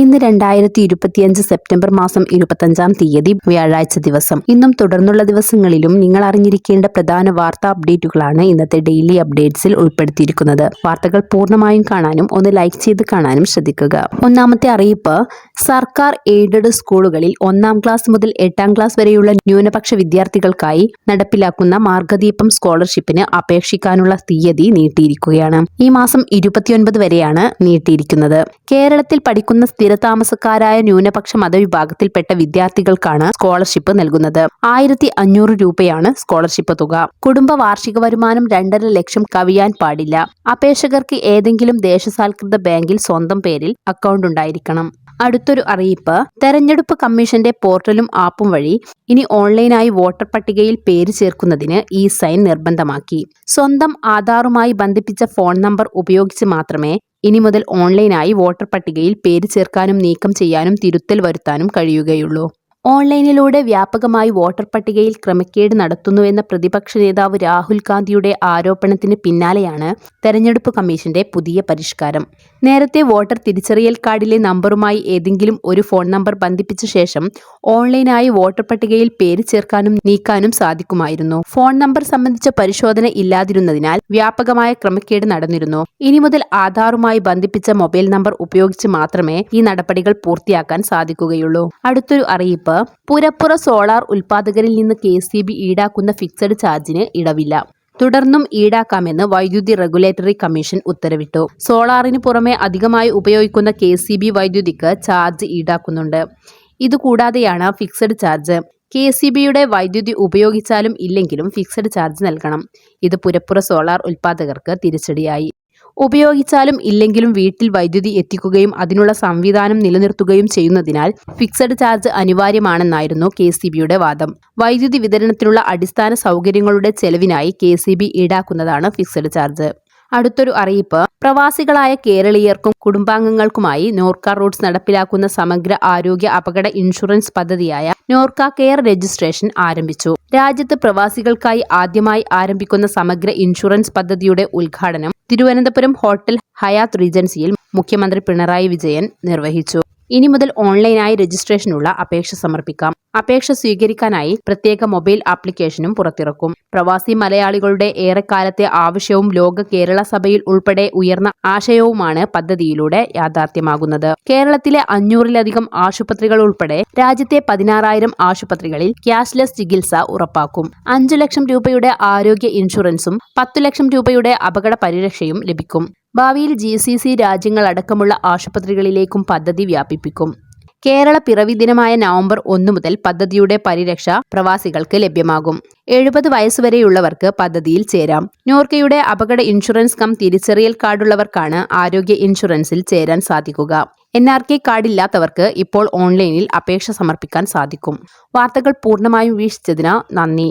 ഇന്ന് രണ്ടായിരത്തി ഇരുപത്തിയഞ്ച് സെപ്റ്റംബർ മാസം ഇരുപത്തഞ്ചാം തീയതി വ്യാഴാഴ്ച ദിവസം. ഇന്നും തുടർന്നുള്ള ദിവസങ്ങളിലും നിങ്ങൾ അറിഞ്ഞിരിക്കേണ്ട പ്രധാന വാർത്താ അപ്ഡേറ്റുകളാണ് ഇന്നത്തെ ഡെയിലി അപ്ഡേറ്റ്സിൽ ഉൾപ്പെടുത്തിയിരിക്കുന്നത്. വാർത്തകൾ പൂർണമായും കാണാനും ഒന്ന് ലൈക്ക് ചെയ്ത് കാണാനും ശ്രദ്ധിക്കുക. ഒന്നാമത്തെ അറിയിപ്പ് സർക്കാർ എയ്ഡഡ് സ്കൂളുകളിൽ ഒന്നാം ക്ലാസ് മുതൽ എട്ടാം ക്ലാസ് വരെയുള്ള ന്യൂനപക്ഷ വിദ്യാർത്ഥികൾക്കായി നടപ്പിലാക്കുന്ന മാർഗദീപം സ്കോളർഷിപ്പിന് അപേക്ഷിക്കാനുള്ള തീയതി നീട്ടിയിരിക്കുകയാണ്. ഈ മാസം ഇരുപത്തിയൊൻപത് വരെയാണ് നീട്ടിയിരിക്കുന്നത്. കേരളത്തിൽ പഠിക്കുന്ന സ്ഥിരതാമസക്കാരായ ന്യൂനപക്ഷ മതവിഭാഗത്തിൽപ്പെട്ട വിദ്യാർത്ഥികൾക്കാണ് സ്കോളർഷിപ്പ് നൽകുന്നത്. ആയിരത്തി അഞ്ഞൂറ് രൂപയാണ് സ്കോളർഷിപ്പ് തുക. കുടുംബ വാർഷിക വരുമാനം രണ്ടര ലക്ഷം കവിയാൻ പാടില്ല. അപേക്ഷകർക്ക് ഏതെങ്കിലും ദേശസാൽകൃത ബാങ്കിൽ സ്വന്തം പേരിൽ അക്കൗണ്ട് ഉണ്ടായിരിക്കണം. അടുത്തൊരു അറിയിപ്പ്. തെരഞ്ഞെടുപ്പ് കമ്മീഷന്റെ പോർട്ടലും ആപ്പും വഴി ഇനി ഓൺലൈനായി വോട്ടർ പട്ടികയിൽ പേര് ചേർക്കുന്നതിന് ഈ സൈൻ നിർബന്ധമാക്കി. സ്വന്തം ആധാറുമായി ബന്ധിപ്പിച്ച ഫോൺ നമ്പർ ഉപയോഗിച്ച് മാത്രമേ ഇനി മുതൽ ഓൺലൈനായി വോട്ടർ പട്ടികയിൽ പേര് ചേർക്കാനും നീക്കം ചെയ്യാനും തിരുത്തൽ വരുത്താനും കഴിയുകയുള്ളൂ ഓൺലൈനിലൂടെ വ്യാപകമായി വോട്ടർ പട്ടികയിൽ ക്രമക്കേട് നടത്തുന്നുവെന്ന പ്രതിപക്ഷ നേതാവ് രാഹുൽ ഗാന്ധിയുടെ ആരോപണത്തിന് പിന്നാലെയാണ് തെരഞ്ഞെടുപ്പ് കമ്മീഷന്റെ പുതിയ പരിഷ്കാരം. നേരത്തെ വോട്ടർ തിരിച്ചറിയൽ കാർഡിലെ നമ്പറുമായി ഏതെങ്കിലും ഒരു ഫോൺ നമ്പർ ബന്ധിപ്പിച്ച ശേഷം ഓൺലൈനായി വോട്ടർ പട്ടികയിൽ പേര് ചേർക്കാനും നീക്കാനും സാധിക്കുമായിരുന്നു. ഫോൺ നമ്പർ സംബന്ധിച്ച പരിശോധന ഇല്ലാതിരുന്നതിനാൽ വ്യാപകമായ ക്രമക്കേട് നടന്നിരുന്നു. ഇനി മുതൽ ആധാറുമായി ബന്ധിപ്പിച്ച മൊബൈൽ നമ്പർ ഉപയോഗിച്ച് മാത്രമേ ഈ നടപടികൾ പൂർത്തിയാക്കാൻ സാധിക്കുകയുള്ളൂ. അടുത്തൊരു അറിയിപ്പ്. പുരപ്പുറ സോളാർ ഉൽപാദകരിൽ നിന്ന് കെ സി ബി ഈടാക്കുന്ന ഫിക്സഡ് ചാർജിന് ഇടവില്ല. തുടർന്നും ഈടാക്കാമെന്ന് വൈദ്യുതി റെഗുലേറ്ററി കമ്മീഷൻ ഉത്തരവിട്ടു. സോളാറിന് പുറമെ അധികമായി ഉപയോഗിക്കുന്ന കെ സി ബി വൈദ്യുതിക്ക് ചാർജ് ഈടാക്കുന്നുണ്ട്. ഇതുകൂടാതെയാണ് ഫിക്സഡ് ചാർജ് കെ സി ബിയുടെ വൈദ്യുതി ഉപയോഗിച്ചാലും ഇല്ലെങ്കിലും ഫിക്സഡ് ചാർജ് നൽകണം. ഇത് പുരപ്പുറ സോളാർ ഉൽപാദകർക്ക് തിരിച്ചടിയായി. ഉപയോഗിച്ചാലും ഇല്ലെങ്കിലും വീട്ടിൽ വൈദ്യുതി എത്തിക്കുകയും അതിനുള്ള സംവിധാനം നിലനിർത്തുകയും ചെയ്യുന്നതിനാൽ ഫിക്സഡ് ചാർജ് അനിവാര്യമാണെന്നായിരുന്നു കെ വാദം. വൈദ്യുതി വിതരണത്തിനുള്ള അടിസ്ഥാന സൗകര്യങ്ങളുടെ ചെലവിനായി കെ ഈടാക്കുന്നതാണ് ഫിക്സഡ് ചാർജ് അടുത്തൊരു അറിയിപ്പ്. പ്രവാസികളായ കേരളീയർക്കും കുടുംബാംഗങ്ങൾക്കുമായി നോർക്ക റൂട്ട്സ് നടപ്പിലാക്കുന്ന സമഗ്ര ആരോഗ്യ അപകട ഇൻഷുറൻസ് പദ്ധതിയായ നോർക്ക കെയർ രജിസ്ട്രേഷൻ ആരംഭിച്ചു. രാജ്യത്ത് പ്രവാസികൾക്കായി ആദ്യമായി ആരംഭിക്കുന്ന സമഗ്ര ഇൻഷുറൻസ് പദ്ധതിയുടെ ഉദ്ഘാടനം തിരുവനന്തപുരം ഹോട്ടൽ ഹയാത്ത് റീജൻസിയിൽ മുഖ്യമന്ത്രി പിണറായി വിജയൻ നിർവഹിച്ചു. ഇനി മുതൽ ഓൺലൈനായി രജിസ്ട്രേഷനുള്ള അപേക്ഷ സമർപ്പിക്കാം. അപേക്ഷ സ്വീകരിക്കാനായി പ്രത്യേക മൊബൈൽ ആപ്ലിക്കേഷനും പുറത്തിറക്കും. പ്രവാസി മലയാളികളുടെ ഏറെക്കാലത്തെ ആവശ്യവും ലോക കേരള സഭയിൽ ഉൾപ്പെടെ ഉയർന്ന ആശയവുമാണ് പദ്ധതിയിലൂടെ യാഥാർത്ഥ്യമാകുന്നത്. കേരളത്തിലെ അഞ്ഞൂറിലധികം ആശുപത്രികൾ ഉൾപ്പെടെ രാജ്യത്തെ പതിനാറായിരം ആശുപത്രികളിൽ ക്യാഷ്ലെസ് ചികിത്സ ഉറപ്പാക്കും. അഞ്ചു ലക്ഷം രൂപയുടെ ആരോഗ്യ ഇൻഷുറൻസും പത്തു ലക്ഷം രൂപയുടെ അപകട പരിരക്ഷയും ലഭിക്കും. ഭാവിയിൽ ജി സി സി രാജ്യങ്ങളടക്കമുള്ള ആശുപത്രികളിലേക്കും പദ്ധതി വ്യാപിപ്പിക്കും. കേരള പിറവി ദിനമായ നവംബർ ഒന്ന് മുതൽ പദ്ധതിയുടെ പരിരക്ഷ പ്രവാസികൾക്ക് ലഭ്യമാകും. എഴുപത് വയസ്സുവരെയുള്ളവർക്ക് പദ്ധതിയിൽ ചേരാം. നോർക്കയുടെ അപകട ഇൻഷുറൻസ് കം തിരിച്ചറിയൽ കാർഡുള്ളവർക്കാണ് ആരോഗ്യ ഇൻഷുറൻസിൽ ചേരാൻ സാധിക്കുക. എൻ ആർ കെ കാർഡില്ലാത്തവർക്ക് ഇപ്പോൾ ഓൺലൈനിൽ അപേക്ഷ സമർപ്പിക്കാൻ സാധിക്കും. വാർത്തകൾ പൂർണമായും വീക്ഷിച്ചതിന് നന്ദി.